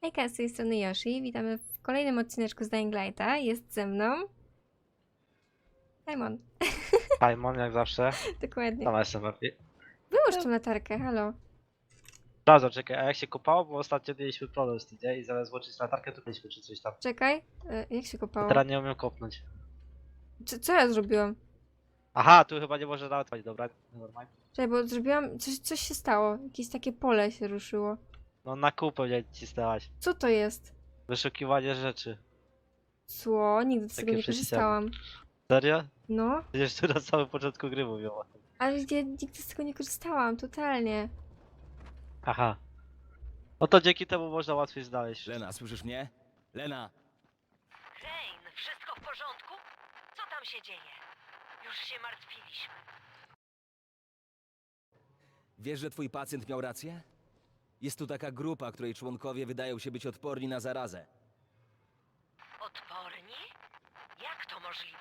Hejka, z tej strony Yoshi. Witamy w kolejnym odcineczku z Dying Lighta. Jest ze mną... Simon. Simon, jak zawsze. Dokładnie. Sama jestem lepiej. Wyłóż tą latarkę, halo. Sprawdzam, czekaj, a jak się kopało? Bo ostatnio mieliśmy problem z tym, nie? I zamiast włączyć latarkę, to mieliśmy czy coś tam. Czekaj. E, jak się kopało? Teraz nie umiem kopnąć. Co, co ja zrobiłam? Aha, tu chyba nie może nawet dobra? Nevermind. Czekaj, bo zrobiłam... Coś, coś się stało. Jakieś takie pole się ruszyło. No na kół pewnie cisnęłaś. Co to jest? Wyszukiwanie rzeczy. Cło? Nigdy z tego Takie nie korzystałam. Serio? No. Przecież tu na samym początku gry mówią o tym. Ale ja nigdy z tego nie korzystałam, totalnie. Aha. No to dzięki temu można łatwiej znaleźć. Lena, słyszysz mnie? Lena! Rain, wszystko w porządku? Co tam się dzieje? Już się martwiliśmy. Wiesz, że twój pacjent miał rację? Jest tu taka grupa, której członkowie wydają się być odporni na zarazę. Odporni? Jak to możliwe?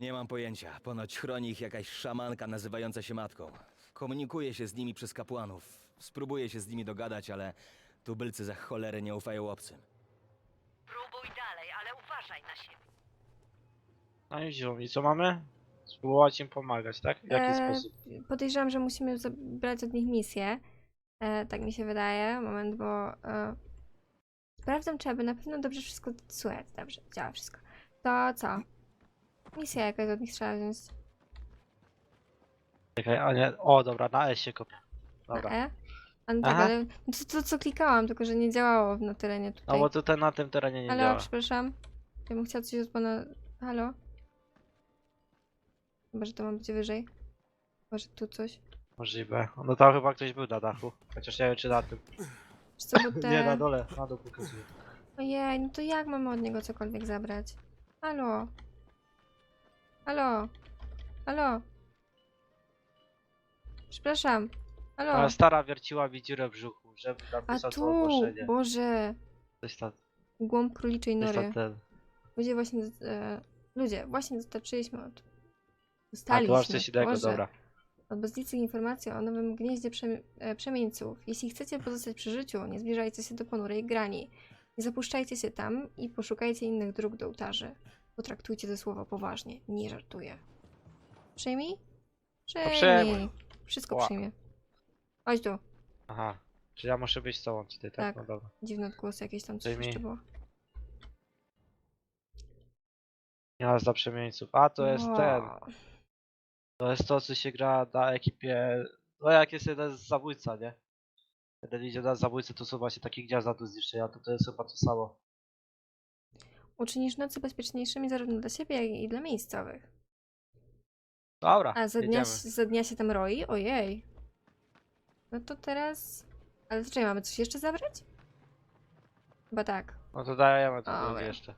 Nie mam pojęcia. Ponoć chroni ich jakaś szamanka nazywająca się matką. Komunikuje się z nimi przez kapłanów. Spróbuje się z nimi dogadać, ale tubylcy za cholerę nie ufają obcym. Próbuj dalej, ale uważaj na siebie. No i. I co mamy? Spróbować im pomagać, tak? W jaki E, sposób? Podejrzewam, że musimy zabrać od nich misję. E, tak mi się wydaje. Moment, bo e, sprawdzam, czy aby na pewno dobrze wszystko słychać. Dobrze, działa wszystko. To co? Misja jakaś od nich trzeba wziąć. Czekaj, a nie. O, dobra, na S się kopię. Na Dobra. E? A no tak, Aha. ale to, to co klikałam, tylko że nie działało na terenie tutaj. No bo tutaj na tym terenie nie Halo, działa. przepraszam. Ja bym chciała coś od pana... Halo? Chyba, że to ma być wyżej. Chyba, że tu coś. Możliwe. No tam chyba ktoś był na dachu. Chociaż nie wiem czy na tym. Wiesz co, bo te... Nie, na dole. Na dół pokazuje. Ojej, no to jak mamy od niego cokolwiek zabrać? Halo? Halo? Halo? Przepraszam. Halo? Ale stara wierciła mi dziurę w brzuchu, żeby A napisać to tu! ogłoszenie. Boże! Coś tam, Głąb króliczej coś nory. tam ten. Ludzie właśnie... E, ludzie, właśnie dostarczyliśmy od... A Dostaliśmy. tu masz coś innego, Boże. dobra. Od bezlicznych informacji o nowym gnieździe przemi- e, przemieńców. Jeśli chcecie pozostać przy życiu, nie zbliżajcie się do ponurej grani. Nie zapuszczajcie się tam i poszukajcie innych dróg do ołtarzy. Potraktujcie te słowa poważnie, nie żartuję. Przyjmij? Przyjmij. Wszystko Ła. przyjmie. Chodź tu. Aha. Czy ja muszę być z tobą tutaj, tak? Tak. No dobra. Dziwne odgłosy jakieś tam coś Przyjmij. jeszcze było. Gniazda przemieńców. A to jest ten. To jest to, co się gra na ekipie. No jak jest jeden z zabójca, nie? Jeden idzie na zabójcę, to są właśnie takie gniazda do zniszczenia, to to jest chyba to samo. Uczynisz nocy bezpieczniejszymi zarówno dla siebie, jak i dla miejscowych. Dobra, A za dnia, jedziemy. za dnia się tam roi? Ojej. No to teraz... Ale co, mamy coś jeszcze zabrać? Chyba tak. No to dajemy to Dobra. jeszcze.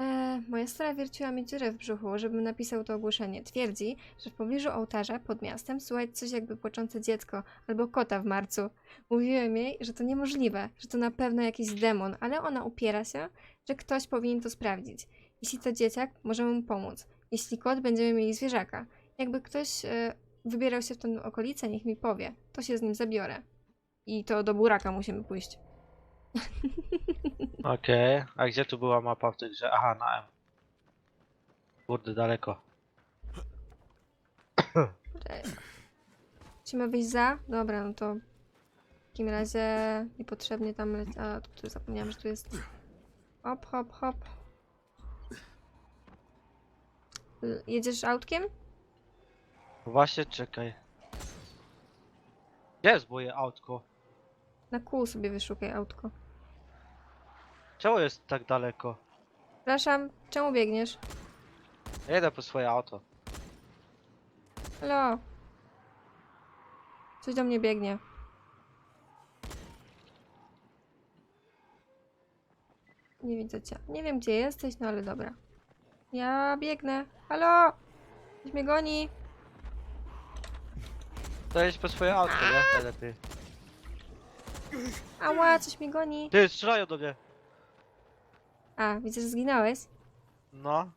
E, moja stara wierciła mi dziurę w brzuchu, żebym napisał to ogłoszenie. Twierdzi, że w pobliżu ołtarza pod miastem słychać coś jakby płaczące dziecko albo kota w marcu. Mówiłem jej, że to niemożliwe, że to na pewno jakiś demon, ale ona upiera się, że ktoś powinien to sprawdzić. Jeśli to dzieciak, możemy mu pomóc. Jeśli kot, będziemy mieli zwierzaka. Jakby ktoś e, wybierał się w tę okolicę, niech mi powie. To się z nim zabiorę. I to do buraka musimy pójść. Okej, a gdzie tu była mapa w tej grze? Aha, na M. Kurde, daleko. Musimy wyjść za? Dobra, no to w takim razie niepotrzebnie tam leci. A, tu, tu zapomniałam, że tu jest. Hop, hop, hop. L- Jedziesz autkiem? Właśnie, czekaj. Gdzie jest moje autko? Na kół sobie wyszukaj autko. Czemu jest tak daleko? Przepraszam, czemu biegniesz? Jedę po swoje auto. Halo? Coś do mnie biegnie. Nie widzę cię. Nie wiem, gdzie jesteś, no ale dobra. Ja biegnę. Halo? Ktoś mnie goni. To jedź po swoje auto, nie? Najlepiej. Ała, coś mnie goni. Ty, strzelają do mnie. A, widzę, że zginąłeś. No.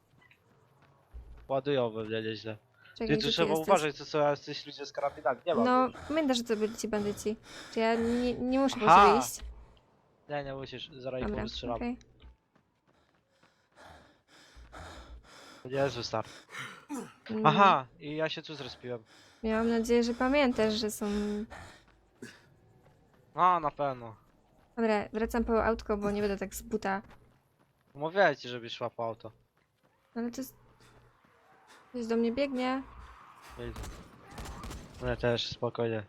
Ładują we mnie nieźle. Czekaj, Ty gdzie tu trzeba jesteś? uważać, co są jacyś ludzie z karabinami. Nie ma. No, pamiętasz, że to byli ci bandyci. Czy ja nie, nie muszę po Aha. sobie iść? Nie, nie musisz, zaraz ich Dobra, okej. To niezły start. Mm, Aha, i ja się tu zrespiłem. Miałam nadzieję, że pamiętasz, że są... No, na pewno. Dobra, wracam po autko, bo nie będę tak z buta. Mówiłem ci, żebyś szła po auto. Ale to jest... Ktoś do mnie biegnie, Widzę. Mnie też, spokojnie.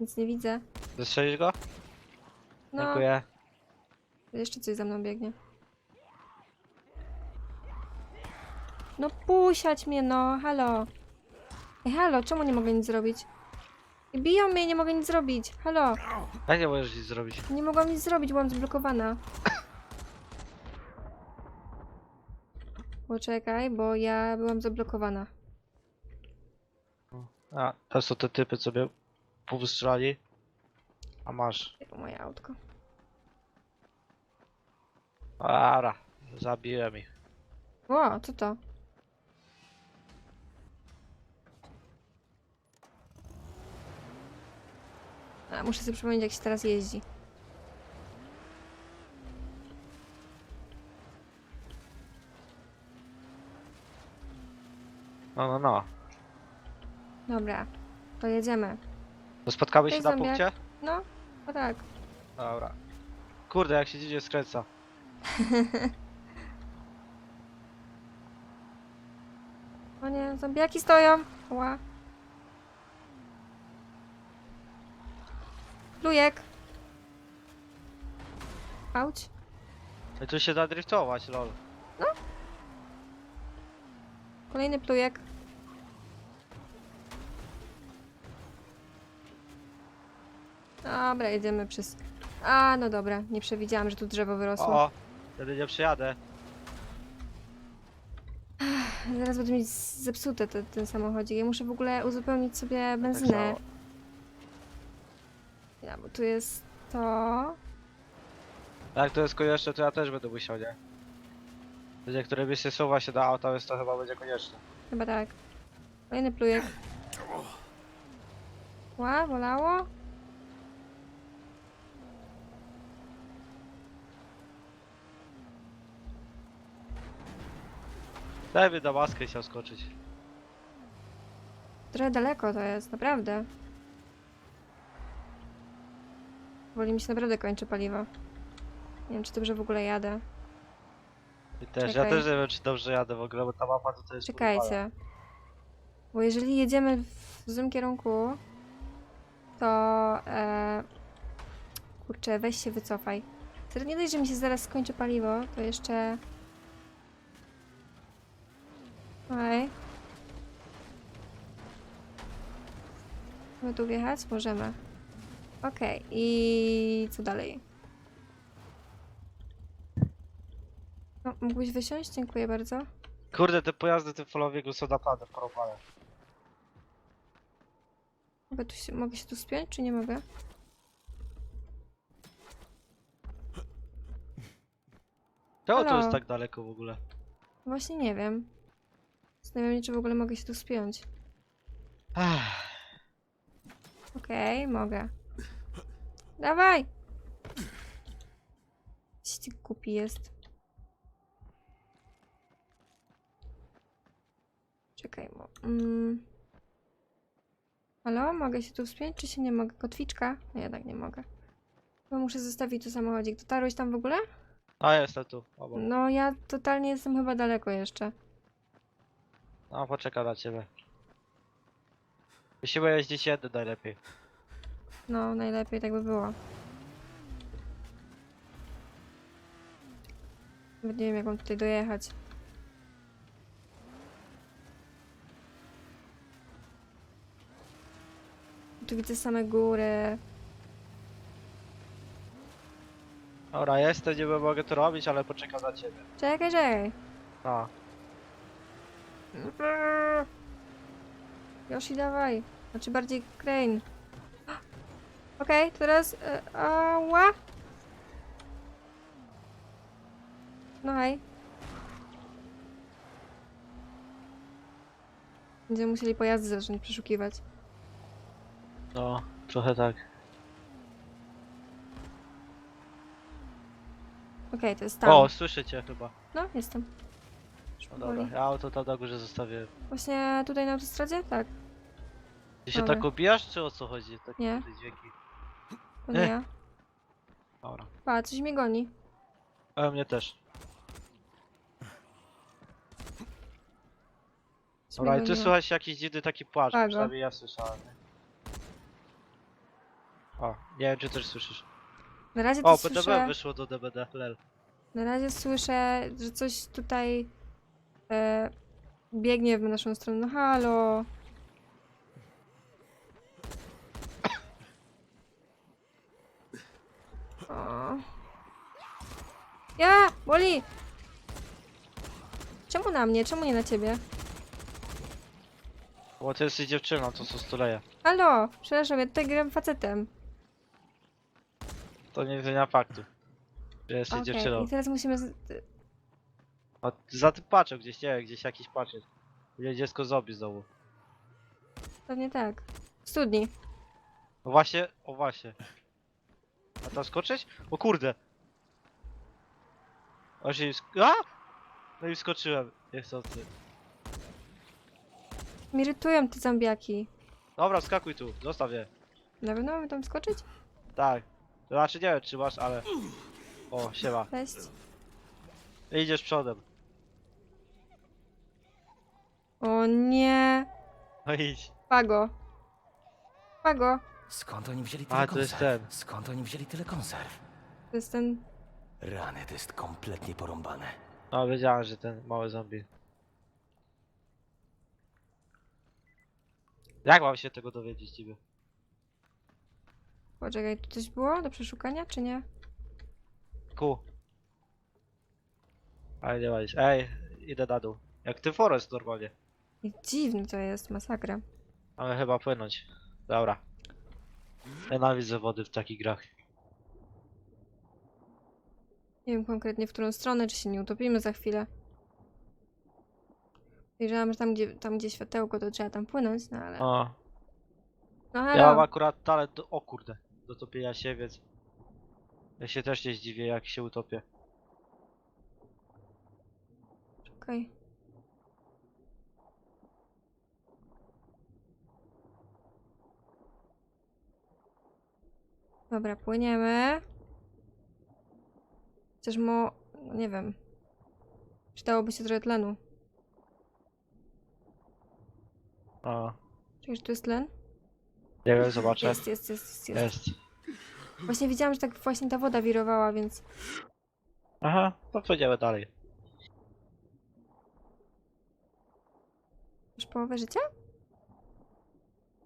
nic nie widzę. Zestrzelisz go? No, Dziękuję. jeszcze coś za mną biegnie. No pusiać mnie, no, halo. Ej, halo, czemu nie mogę nic zrobić? Biją mnie, nie mogę nic zrobić. Halo, Jak nie możesz nic zrobić? nie mogłam nic zrobić, byłam zblokowana. Poczekaj, bo ja byłam zablokowana. A, to są te typy, co mnie powystrzelali. A masz. Ej, Moje autko. Ara, zabiłem ich. O, co to? A, muszę sobie przypomnieć, jak się teraz jeździ. No, no, no. Dobra, to jedziemy. To spotkamy się na zombiak. punkcie? No, o tak. Dobra. Kurde, jak się dziwnie skręca. O nie, zombiaki stoją. Ła. Lujek. Auć. I tu się da driftować, lol. Kolejny plujek. Dobra, jedziemy przez... A, no dobra, nie przewidziałam, że tu drzewo wyrosło. O, wtedy nie przyjadę. Zaraz będę mieć zepsute te, ten samochodzik. Ja muszę w ogóle uzupełnić sobie Tak benzynę. samo. Ja, bo tu jest to... Jak to jest konieczne, to ja też będę musiał, nie? Ludzie, które by się suwa się do auta, więc to chyba będzie konieczne. Chyba tak. Kolejny plujek. Ła, bolało? Daj mi na maskę i chciał skoczyć. Trochę daleko to jest, naprawdę. Woli mi się naprawdę kończy paliwo. Nie wiem, czy dobrze w ogóle jadę. I też, Czekaj. ja też nie wiem, czy dobrze jadę w ogóle, bo ta mapa to, to jest porąbana. Czekajcie. Bo jeżeli jedziemy w złym kierunku, to... E... Kurczę, weź się wycofaj. Serio, nie dość, że mi się zaraz skończy paliwo, to jeszcze... Okej. Możemy tu wjechać? Możemy. Okej, i co dalej? Mógłbyś wysiąść? Dziękuję bardzo. Kurde, te pojazdy tym falowiegu są naprawdę porąbane. Mogę, tu się, mogę się tu spiąć, czy nie mogę? Czemu to Halo. jest tak daleko w ogóle? Właśnie nie wiem. Zastanawiam się, czy w ogóle mogę się tu spiąć. Okej, mogę. Dawaj! Ty kupi jest. Czekaj. Mm. Halo? Mogę się tu spiąć, czy się nie mogę? Kotwiczka? No jednak nie mogę. Bo muszę zostawić tu samochodzik. Dotarłeś tam w ogóle? a jestem tu. Obok. No ja totalnie jestem chyba daleko jeszcze. No, poczekam na ciebie. Musimy jeździć jeden najlepiej. No, najlepiej tak by było. Nawet nie wiem, jak mam tutaj dojechać. Tu widzę same góry. Dobra, jestem, nie mogę to robić, ale poczekam na ciebie. Czekaj, czekaj. No. Yoshi, dawaj. Znaczy bardziej Crane. Okej, teraz... E, ała. No hej. Będziemy musieli pojazdy zacząć przeszukiwać. No, trochę tak. Okej, to jest tam. O, słyszę cię chyba. No, jestem. No powoli. dobra, ja auto tam na górze zostawiłem. Właśnie tutaj na autostradzie? Tak. Ty się Dobra. tak obijasz, czy o co chodzi? Takie Nie. dźwięki. To nie Eh. ja. Dobra. Pa, coś mnie goni. Ale mnie też. Coś Dobra, i tu goniło. słychać jakiś dziwny taki płacz, Pago. przynajmniej ja słyszałem. nie? O, nie wiem czy też słyszysz. Na razie to O, PDB słyszę... wyszło do DBD, lel. Na razie słyszę, że coś tutaj e, biegnie w naszą stronę. No halo. O. Ja! Boli! Czemu na mnie? Czemu nie na ciebie? Bo ty jesteś dziewczyną, to co stuleje. Halo! Przepraszam, ja tutaj gram facetem. To nie zmienia faktu. Że jesteś Okej, dziewczyną. i teraz musimy... Z... A za tym paczem gdzieś, nie wiem, gdzieś jakiś pacz jest. Gdzie dziecko zombie znowu. Pewnie tak. W studni. O właśnie, o właśnie. A tam skoczyć? O kurde! O się sk- A! No i skoczyłem, niechcący. Mnie irytują te zombiaki. Dobra, skakuj tu, zostaw je. Na pewno mamy tam skoczyć? Tak. To znaczy nie wiem czy masz, ale... O, siema. Cześć. Idziesz przodem. O nie! No idź. Pago. Pago. Skąd oni wzięli tyle A, to jest konserw? ten. Skąd oni wzięli tyle konserw? To jest ten... Rany, to jest kompletnie porąbane. No wiedziałem, że ten mały zombie. Jak mam się tego dowiedzieć niby? Poczekaj, tu coś było do przeszukania, czy nie? Ku. Ale nie nic. Ej, idę na dół. Jak ty forest normalnie. I dziwne to jest, masakra. Mamy chyba płynąć. Dobra. Nienawidzę wody w takich grach. Nie wiem konkretnie w którą stronę, czy się nie utopimy za chwilę. Wiedziałam, że tam gdzie, tam gdzie światełko, to trzeba tam płynąć, no ale... O, No ja mam akurat talent do... O kurde. Do topienia się, więc... Ja się też nie zdziwię jak się utopię. Okej. Dobra, płyniemy. Chociaż mo... no nie wiem. Przydałoby się trochę tlenu. O, Czekaj, czy tu jest tlen? Nie wiem, zobaczę. Jest, jest, jest, jest, jest. Jest. Właśnie widziałam, że tak właśnie ta woda wirowała, więc... Aha, to przejdziemy dalej. Już połowę życia?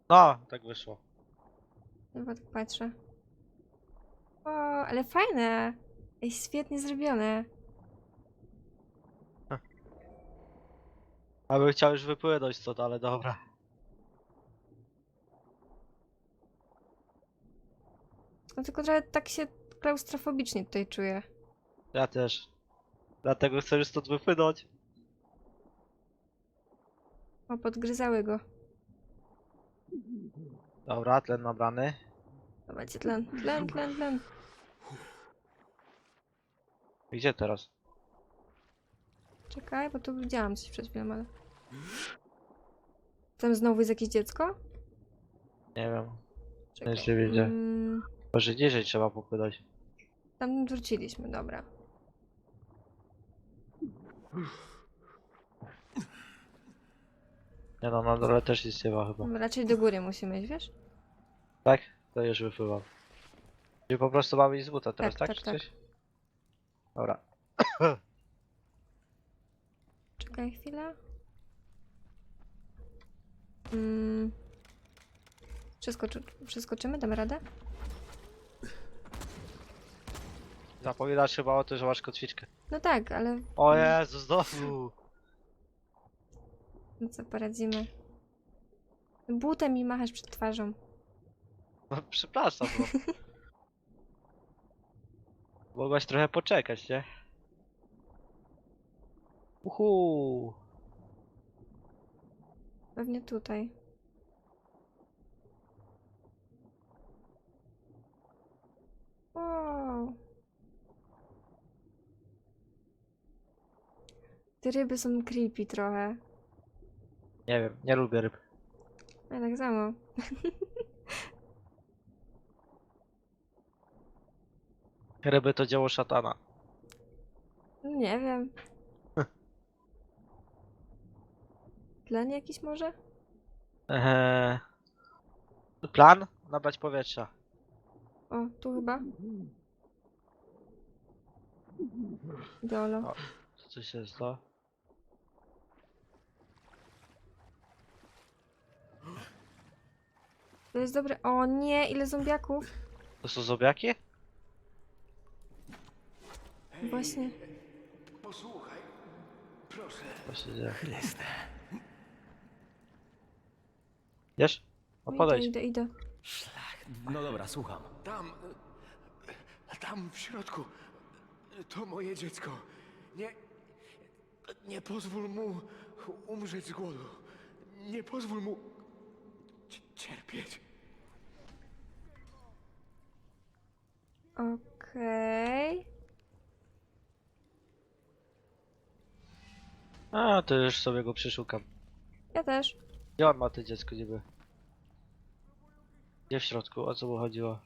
No, tak wyszło. Chyba tak patrzę. O, ale fajne! Ej, świetnie zrobione. A bym chciał już wypłynąć stąd, ale dobra. No tylko trochę tak się klaustrofobicznie tutaj czuję. Ja też. Dlatego chcę już stąd wypłynąć. O, podgryzały go. Dobra, tlen nabrany. Zobaczcie, tlen, tlen, tlen, tlen. Gdzie teraz? Czekaj, bo tu widziałam coś przed chwilą, ale... Tam znowu jest jakieś dziecko? Nie wiem. Czekaj. Nie widzę. Mm, Może niżej trzeba popłynąć. tam wróciliśmy, dobra. Nie no, na dole też nic nie ma chyba. Raczej do góry musimy iść, wiesz? Tak? To już wypływam. Czyli po prostu mamy iść z buta teraz, Tak, tak? tak, Czy tak. coś? Dobra. Czekaj chwilę. Mm. Przeskoczy, przeskoczymy? Damy radę? Zapominasz chyba o tym, że masz kotwiczkę. No tak, ale O Jezu, znowu! no co poradzimy. Butem mi machasz przed twarzą. No, przepraszam, bo... Mogłaś trochę poczekać, nie? Uhu. Pewnie tutaj. Wow. Te ryby są creepy trochę. Nie wiem, nie lubię ryb. Ja tak samo. Ryby to dzieło szatana. Nie wiem. Tlen jakiś może? Eee... Plan? Nabrać powietrza. O, tu chyba. Dolo. O. Co coś jest to? Jest dobre. O nie, ile zombiaków. To są zobiaki? Właśnie. Posłuchaj, proszę. Dzieje? Chryste. Wiesz? No No idę, idę, idę. Szlach. No dobra, słucham. Tam, e, tam w środku, to moje dziecko. Nie, nie pozwól mu umrzeć z głodu. Nie pozwól mu cierpieć. Okej. A, to już sobie go przeszukam. Ja też. Gdzie on ma to dziecko niby? Gdzie w środku? O co mu chodziło?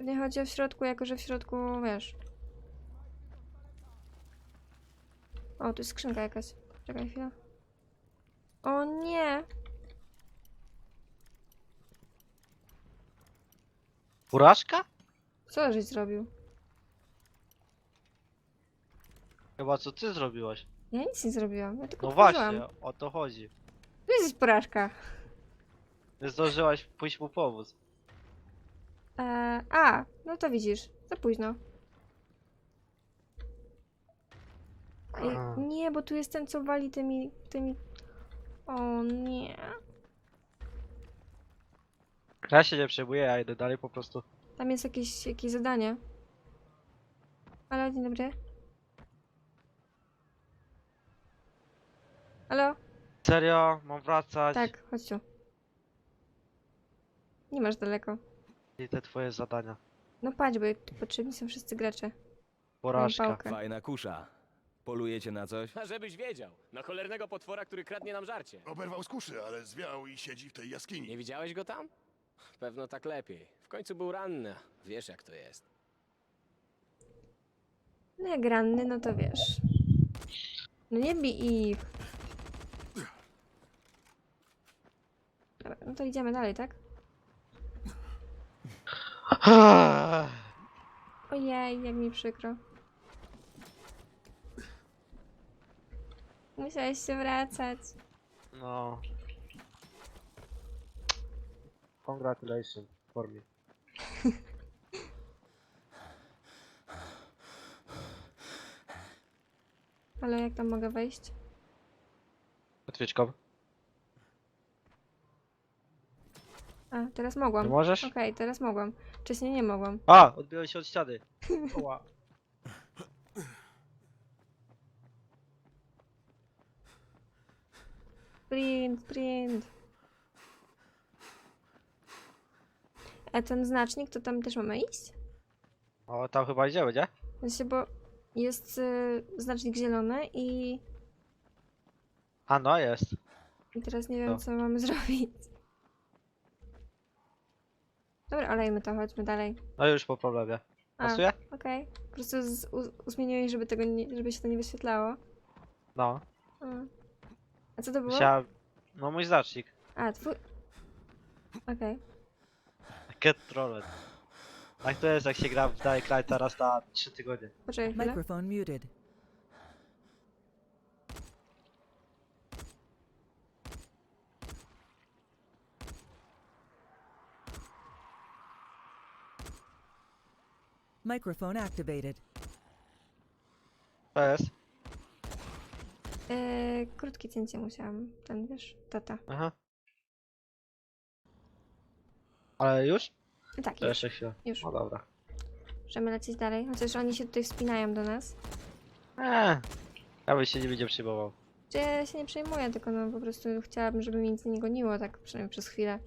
Nie chodzi o w środku, jako że w środku, wiesz. O, tu jest skrzynka jakaś. Czekaj chwilę. O nie! Porażka? Co żeś zrobił? Chyba co ty zrobiłaś? Ja nic nie zrobiłam. Ja tylko No właśnie, o to chodzi. Tu jest porażka. Nie zdążyłaś pójść mu pomóc. Eee, a, no to widzisz. Za późno. Nie, bo tu jest ten, co wali tymi... tymi... O nie. Ja się nie przejmuję, ja idę dalej po prostu. Tam jest jakieś, jakieś zadanie. Halo, dzień dobry. Halo? Serio? Mam wracać? Tak, chodź tu. Nie masz daleko. I te twoje zadania. No patrz, bo tu potrzebni są wszyscy gracze. Porażka. pałkę. Fajna kusza. Polujecie na coś? A żebyś wiedział, na cholernego potwora, który kradnie nam żarcie. Oberwał z kuszy, ale zwiał i siedzi w tej jaskini. Nie widziałeś go tam? Pewno tak lepiej. W końcu był ranny, wiesz jak to jest. No jak ranny, no to wiesz. No nie bij ich. Dobra, no to idziemy dalej, tak? Ojej, jak mi przykro. Musiałeś się wracać. No. Congratulations for me. Ale jak tam mogę wejść? Otwieczką. A, teraz mogłam. Nie możesz? Okej, teraz mogłam. Wcześniej nie mogłam. A! Odbiłem się od ściany. Oła. Sprint, sprint. A ten znacznik, to tam też mamy iść? O, tam chyba idziemy, nie? Sensie, bo jest y, znacznik zielony i, A no, jest. i teraz nie wiem, No. co mamy zrobić. Dobra, olejmy to, chodźmy dalej. No już po problemie. A, Pasuje? okej. Po prostu z, u, uzmieniłeś, żeby tego nie, żeby się to nie wyświetlało. No. A, A co to było? Musiałem... No mój znacznik. A, twój... Okej. Get trolled. Tak to jest jak się gra w Dying Light raz na 3 tygodnie. Poczekaj chwilę. Microphone muted. Microphone activated. To jest? E, krótkie cięcie musiałam. Ten, wiesz, tata. Aha. Ale już? Tak, To już. jeszcze chwilę. Już. No dobra. Możemy lecieć dalej. Chociaż oni się tutaj wspinają do nas. Eee. Ja bym się nie będzie przyjmował. Czy ja się nie przejmuję, tylko no po prostu chciałabym, żeby mnie nic nie goniło, tak przynajmniej przez chwilę.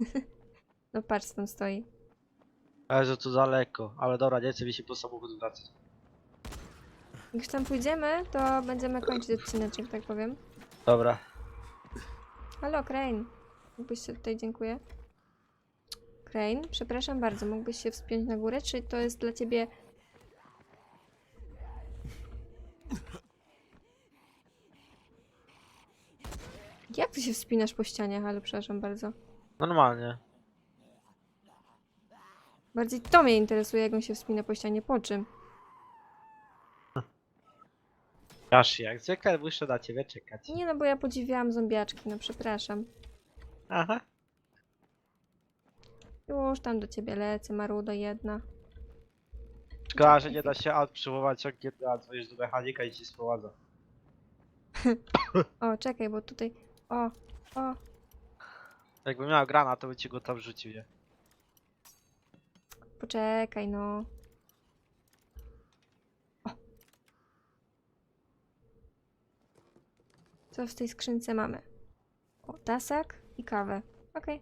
no patrz, tam stoi. Ale że to daleko. Ale dobra, nie chcę mi się po samochód wracać. Jak już tam pójdziemy, to będziemy kończyć odcineczek, tak powiem. Dobra. Halo, Crane. Mógłbyś się tutaj, dziękuję. Crane, przepraszam bardzo, mógłbyś się wspiąć na górę, czy to jest dla ciebie... Jak ty się wspinasz po ścianie? Ale przepraszam bardzo. Normalnie. Bardziej to mnie interesuje, jak on się wspina po ścianie, po czym? Kashi, jak zwykle muszę na ciebie czekać. Nie no, bo ja podziwiałam zombiaczki, no przepraszam. Aha. Już tam do ciebie lecę, marudo jedna. Szkoda, że nie da się aut przywołać ciągiem, a dzwonisz do mechanika i ci sprowadza. O, czekaj, bo tutaj... O, o, Jakbym miał grana, to by ci go tam rzucił, nie? poczekaj no. O. Co w tej skrzynce mamy? O, tasak i kawę. Okej.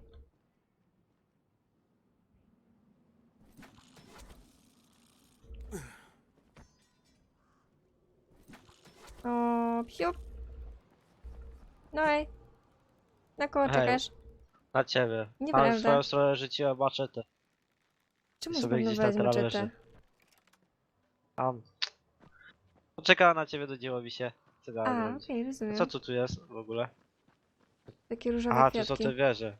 O, piup. No ej. Na kogo Hej. czekasz? Na ciebie. Tam w Nieprawda. swoją stronę rzuciłem maczetę. Czemu sobie znowu gdzieś na wezmę czetę? leży. Tam. Poczekała na ciebie, nudziło mi się. Co dalej A, robić? okej, rozumiem. Co tu tu jest w ogóle? Takie różowe Aha, tu kwiatki. są te wieże.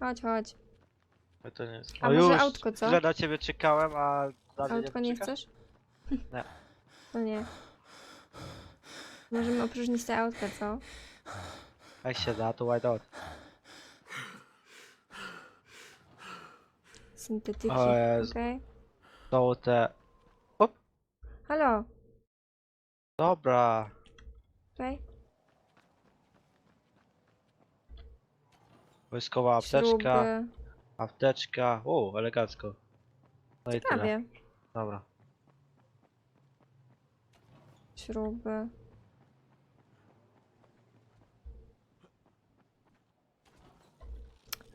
Chodź, chodź. Ale To nie jest. A może już! autko, co? Tyle na ciebie czekałem, a dalej Autko nie chcesz? Nie. No nie. Możemy opróżnić te autka, co? Jak się da, to why not? Syntetyki, O Jezu. okej? Są te... Halo, Dobra. tutaj? Wojskowa apteczka. Śruby. Apteczka. O, elegancko. No i tyle. Dobra. Śruby.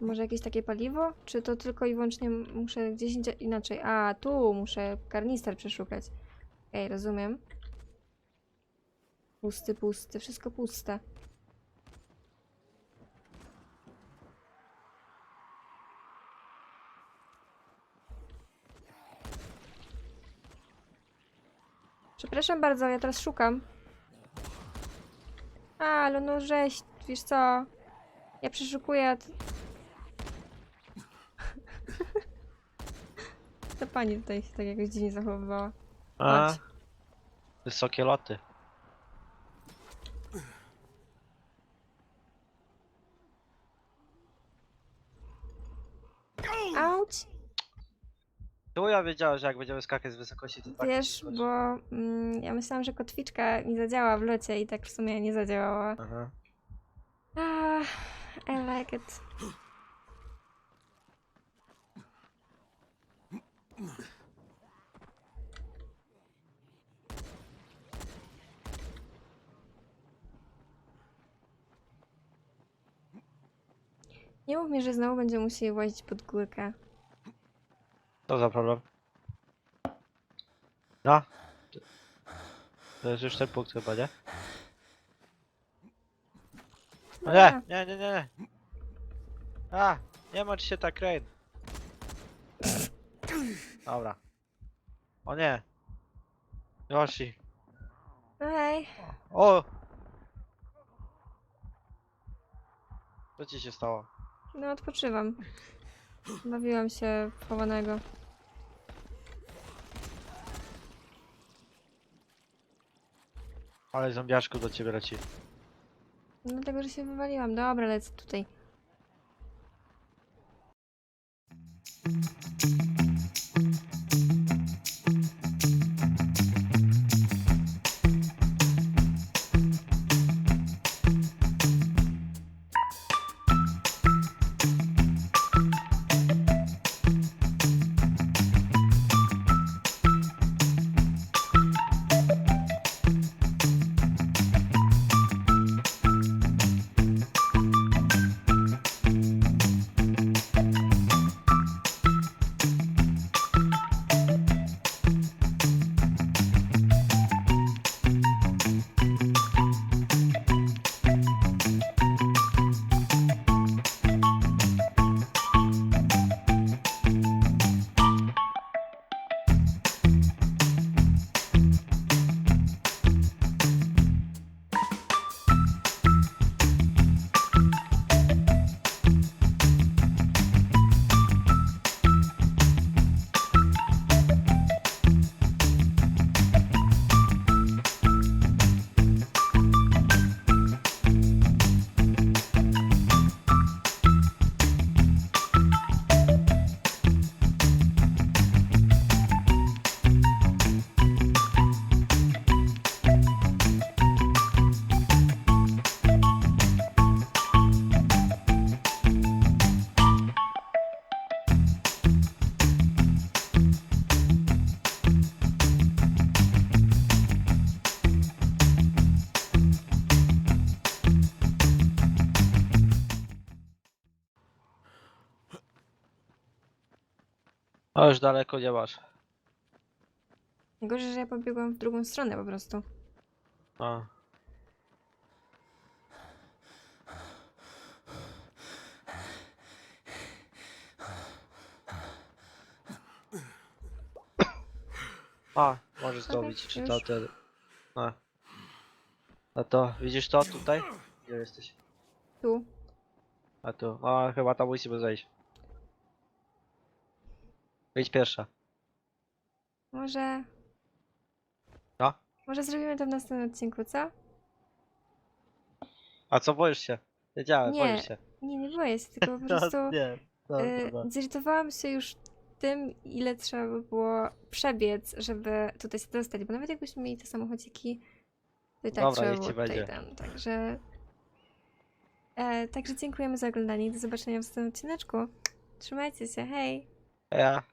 Może jakieś takie paliwo? Czy to tylko i wyłącznie muszę gdzieś indziej, inaczej? A, tu muszę karnister przeszukać. Ej, rozumiem. Pusty, pusty, wszystko puste. Przepraszam bardzo, ja teraz szukam. A, ale no żeś, wiesz co? Ja przeszukuję. Ta pani tutaj się tak jakoś dziwnie zachowywała. A, Chodź. wysokie loty. Auć! Tu ja wiedziałem, że jak będziemy skakać z wysokości, to tak Wiesz, bo mm, ja myślałam, że kotwiczka mi zadziała w locie i tak w sumie nie zadziałała. Aha. Ah, I like it. Nie mów mi, że znowu będziemy musieli łazić pod górkę. Co za problem? No. To jest już ten punkt chyba, nie? O nie, nie, nie, nie. nie. A, nie martw się tak, Rain. Dobra. O nie. Yoshi. No hej, O! Co ci się stało? no odpoczywam. Bawiłam się w chowanego. Ale zombiaszku do ciebie leci. No Dlatego, że się wywaliłam. Dobra, lecę tutaj. A już daleko nie masz. Gorzej, że ja pobiegłam w drugą stronę po prostu. A. A, możesz Okej, zrobić, czy to już. ten... A. A to, widzisz to tutaj? Gdzie jesteś? Tu. A tu, a chyba tam musimy zejść. Idź pierwsza. Może... No? Może zrobimy to w następnym odcinku, co? A co, boisz się? Wiedziałem, Nie, boisz się. Nie, nie boję się, tylko po prostu... nie, no, y, no, no. zirytowałam się już tym, ile trzeba by było przebiec, żeby tutaj się dostać, bo nawet jakbyśmy mieli te samochodziki, to i tak Dobra, trzeba niech było ci tutaj będzie. tam, także... E, także dziękujemy za oglądanie i do zobaczenia w następnym odcineczku. Trzymajcie się, hej! Ja.